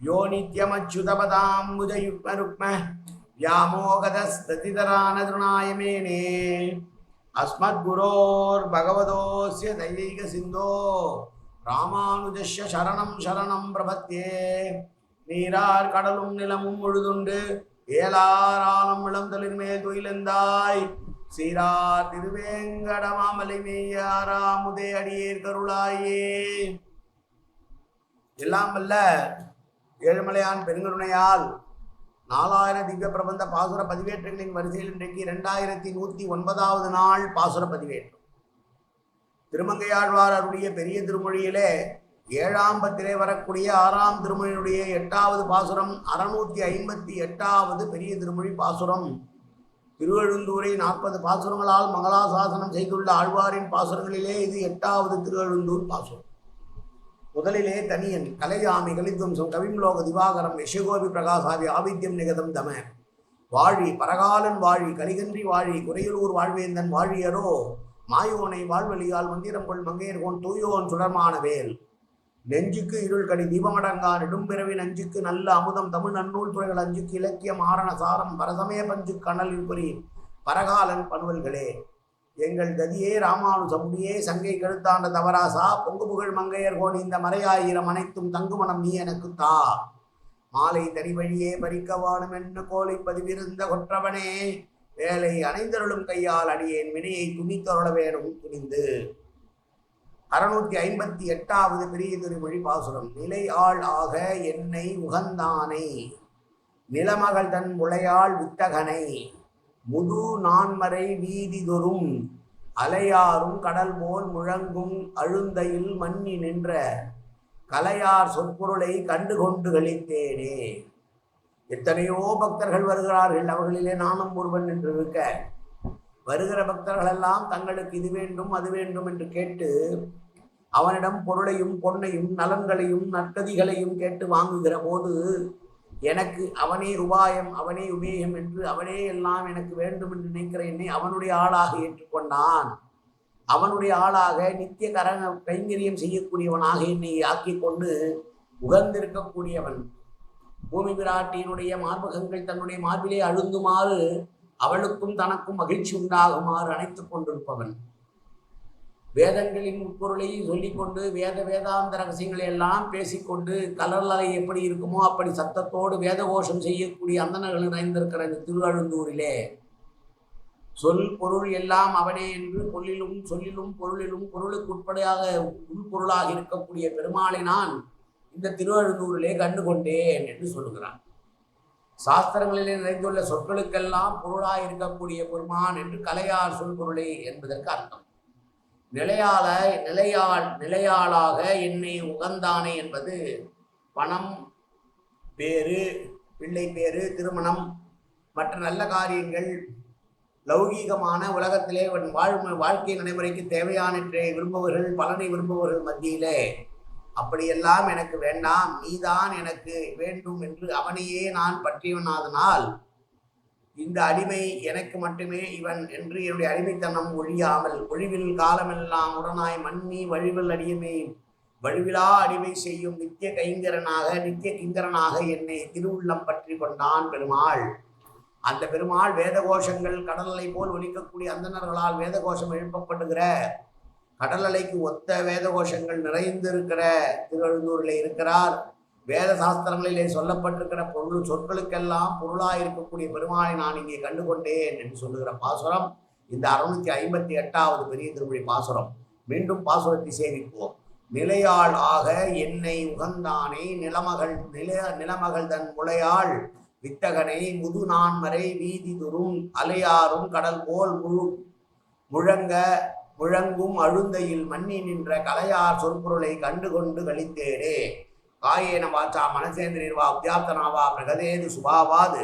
யோ நித்யமச்சுதபதாம் முஜயுக்ம ருக்ம வியாமோகதஸ்ததிதரானதுணாயமேனே அஸ்மத்குரோர் பகவதோஸ்ய தையைக சிந்தோ ராமானுஜஸ்ய சரணம் சரணம் பிரபத்தே நீரார் கடலும் நிலமும் முழுதுண்டு ஏலார் ஆலம் இளம் தளிர்மேல் துயிலெந்தாய் சீரார் திருவேங்கடமாமலை மேயாரா அடியேர் கருளாயே எல்லாம் அல்ல ஏழுமலையான் பெருங்கருணையால் நாலாயிரம் திவ்ய பிரபந்த பாசுர பதிவேற்றங்களின் வரிசையில் இன்றைக்கு இரண்டாயிரத்தி நூற்றி ஒன்பதாவது நாள் பாசுர பதிவேற்றம். திருமங்கையாழ்வார் அருடைய பெரிய திருமொழியிலே ஏழாம் பத்திலே வரக்கூடிய ஆறாம் திருமொழியினுடைய எட்டாவது பாசுரம் அறுநூத்தி ஐம்பத்தி எட்டாவது பெரிய திருமொழி பாசுரம். திருவெழுந்தூரை நாற்பது பாசுரங்களால் மங்களாசாசனம் செய்துள்ள ஆழ்வாரின் பாசுரங்களிலே இது எட்டாவது திருவெழுந்தூர் பாசுரம். முதலிலே தனியன் கலையாமி கலித்வம்சம் கவிம்லோக திவாகரம் யசகோபி பிரகாசாதி ஆவித்யம் நிகதம் தம. வாழி பரகாலன் வாழி கலிகன்றி வாழி குறையலூர் வாழ்வேந்தன் வாழியரோ மாயோனை வாழ்வழியால் மந்திரம் கொள் மங்கையர்கோன் தூயோன் சுடர்மான வேல். நெஞ்சுக்கு இருள் கடி தீபமடங்கா நெடும்பிறவி நஞ்சுக்கு நல்ல அமுதம் தமிழ் நன்னூல் துறைகள் அஞ்சுக்கு இலக்கியம் ஆரண சாரம் பரசமய பஞ்சு கணல் இருப்பரி பரகாலன் பணுவல்களே. எங்கள் கதியே ராமானுசமுடியே சங்கை கழுத்தாண்ட தவராசா பொங்கு புகழ் மங்கையர் கோன் இந்த மறையாயிரம் அனைத்தும் தங்குமணம் நீ எனக்கு தா. மாலை தனி வழியே பறிக்க வாழும் என்ன கோலை பதிவிருந்த கொற்றவனே வேலை அணைந்தருளும் கையால் அடியேன் வினையை துணித்தருள வேணும் துணிந்து. அறுநூற்றி ஐம்பத்தி எட்டாவது பெரிய மொழி பாசுரம் நிலை ஆள் ஆக என்னை உகந்தானை நிலமகள் தன் உளையாள் வித்தகனை முது நான்மறை வீதிதொரும் அலையாரும் கடல் போல் முழங்கும் அழுந்தையில் மன்னி நின்ற கலையார் சொற்பொருளை கண்டுகொண்டு கழித்தேனே. எத்தனையோ பக்தர்கள் வருகிறார்கள். அவர்களிலே நானும் ஒருவன் என்று இருக்க. வருகிற பக்தர்கள் எல்லாம் தங்களுக்கு இது வேண்டும் அது வேண்டும் என்று கேட்டு அவனிடம் பொருளையும் பொன்னையும் நலன்களையும் நற்கதிகளையும் கேட்டு வாங்குகிற போது எனக்கு அவனே உபாயம் அவனே உபேயம் என்று அவனே எல்லாம் எனக்கு வேண்டும் என்று நினைக்கிற என்னை அவனுடைய ஆளாக ஏற்றுக்கொண்டான். அவனுடைய ஆளாக நித்திய கர கைங்கரியம் செய்யக்கூடியவனாக என்னை ஆக்கி கொண்டு உகந்திருக்கக்கூடியவன். பூமி பிராட்டியினுடைய மார்பகங்கள் தன்னுடைய மார்பிலே அழுந்துமாறு அவளுக்கும் தனக்கும் மகிழ்ச்சி உண்டாகுமாறு அணைத்துக் கொண்டிருப்பவன். வேதங்களின் உட்பொருளையும் சொல்லிக்கொண்டு வேத வேதாந்த ரகசியங்களை எல்லாம் பேசிக்கொண்டு கலர்லலை எப்படி இருக்குமோ அப்படி சத்தத்தோடு வேத கோஷம் செய்யக்கூடிய அந்தனர்கள் நிறைந்திருக்கிற இந்த திருவழுந்தூரிலே. சொல் பொருள் எல்லாம் அவனே என்று பொல்லிலும் சொல்லிலும் பொருளிலும் பொருளுக்கு உட்படையாக உள்பொருளாக இருக்கக்கூடிய பெருமாளை நான் இந்த திருவழுந்தூரிலே கண்டு கொண்டேன் என்று சொல்லுகிறான். சாஸ்திரங்களிலே நிறைந்துள்ள சொற்களுக்கெல்லாம் பொருளாக இருக்கக்கூடிய பெருமான் என்று கலையார் சொல் பொருளை என்பதற்கு அர்த்தம். நிலையால நிலையால் நிலையாளாக என்னை உகந்தானே என்பது பணம் பேரு பிள்ளை பேரு திருமணம் மற்ற நல்ல காரியங்கள் லௌகீகமான உலகத்திலே அவன் வாழ் வாழ்க்கை நடைமுறைக்கு தேவையானற்றை விரும்புபவர்கள் பலனை விரும்புபவர்கள் மத்தியிலே அப்படியெல்லாம் எனக்கு வேண்டாம் நீதான் எனக்கு வேண்டும் என்று அவனையே நான் பற்றியவனாதனால் இந்த அடிமை எனக்கு மட்டுமே இவன் என்று என்னுடைய அடிமைத்தனம் ஒழியாமல் ஒழிவில் காலமெல்லாம் உடனாய் மன்னி வழிவில் அடியமை. வழிவிலா அடிமை செய்யும் நித்திய கைங்கரனாக நித்திய கிங்கரனாக என்னை திருவுள்ளம் பற்றி கொண்டான் பெருமாள். அந்த பெருமாள் வேத கோஷங்கள் கடலலை போல் ஒலிக்கக்கூடிய அந்தணர்களால் வேதகோஷம் எழுப்பப்படுகிற கடலலைக்கு ஒத்த வேத கோஷங்கள் நிறைந்திருக்கிற திருவழுந்தூரில் இருக்கிறார். வேத சாஸ்திரங்களிலே சொல்லப்பட்டிருக்கிற பொருள் சொற்களுக்கெல்லாம் பொருளாக இருக்கக்கூடிய பெருமாளை நான் இங்கே கண்டுகொண்டேன் என்று சொல்லுகிற பாசுரம். இந்த அறுநூத்தி ஐம்பத்தி எட்டாவது பெரிய திருமொழி பாசுரம். மீண்டும் பாசுரத்தை சேமிப்போம். நிலையாள் ஆக என்னை உகந்தானே நிலமகள் நில நிலமகள் தன் முளையாள் வித்தகனை முது நான்மறை வீதி துரும் அலையாறும் கடல் போல் முழு முழங்க முழங்கும் அழுந்தையில் மண்ணி நின்ற கலையார் சொற்பொருளை கண்டுகொண்டு கழித்தேனே. காயேன வாச்சா மனசேந்திரியர்வா உத்யாப்தனாவா பிரகதேது சுபாவாது.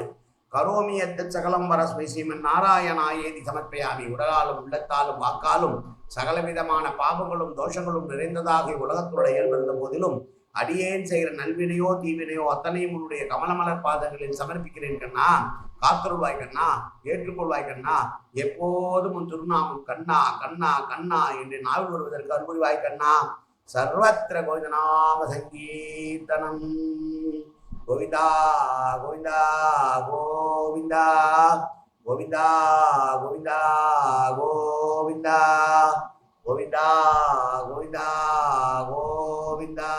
கரோமி எத்த சகலம் வர ஸ்ரீமன் நாராயணாயேதி சமர்ப்பயாமி. உடலாலும் உள்ளத்தாலும் வாக்காலும் சகலவிதமான பாபங்களும் தோஷங்களும் நிறைந்ததாக உலகத்துடைய இயல்பிருந்த போதிலும் அடியேன் செய்கிற நல்வினையோ தீவினையோ அத்தனையும் உன்னுடைய கமலமலர் பாதங்களில் சமர்ப்பிக்கிறேன் கண்ணா. காத்தருள்வாய் கண்ணா ஏற்றுக்கொள்வாய் கண்ணா. எப்போதும் உன் திருநாமம் கண்ணா கண்ணா கண்ணா என்று நாவில் வருவதற்கு அருள்வாய் கண்ணா. सर्वत्र गोविंदनाम संकीर्तनम गोविंदा गोविंदा गोविंदा गोविंदा गोविंदा गोविंदा गोविंदा गोविंदा गोविंदा